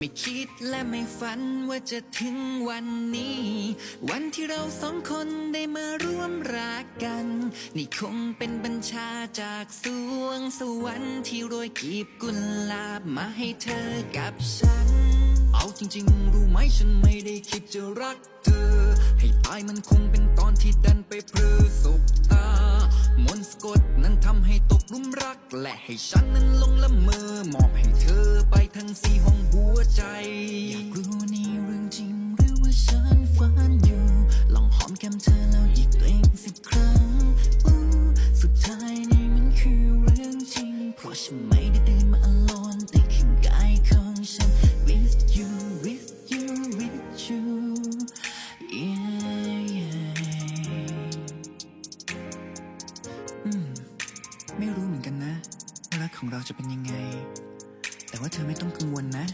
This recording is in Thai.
ไม่คิดและไม่ฝันว่าจะถึงวันนี้ วันที่เราสองคนได้มาร่วมรักกัน นี่คงเป็นบัญชาจากสวงสวรรค์ที่โรยกลีบกุหลาบมาให้เธอกับฉัน เอาจริงๆ รู้ไหมฉันไม่ได้คิดจะรักเธอ ให้ตายมันคงเป็นตอนที่ดันไปเพลอสบตามนต์สะกดนั้นทำให้ตกลุมรัก และให้ฉันนั้นลงละเมอมอบให้เธอไป สีห้องหัวใจ อยากรู้นี่เรื่องจริงหรือว่าฉันฝันอยู่ ลองหอมแก้มเธอแล้วหยิกตัวเองสิบครั้งอู้สุดท้ายนี่มันคือเรื่องจริง เพราะฉันไม่ได้ตื่นมา alone แต่ข้างกายของฉัน with you with you with you yeah yeah อืมไม่รู้เหมือนกันนะว่ารักของเราจะเป็นยังไง แต่ว่าเธอไม่ต้องกังวลนะ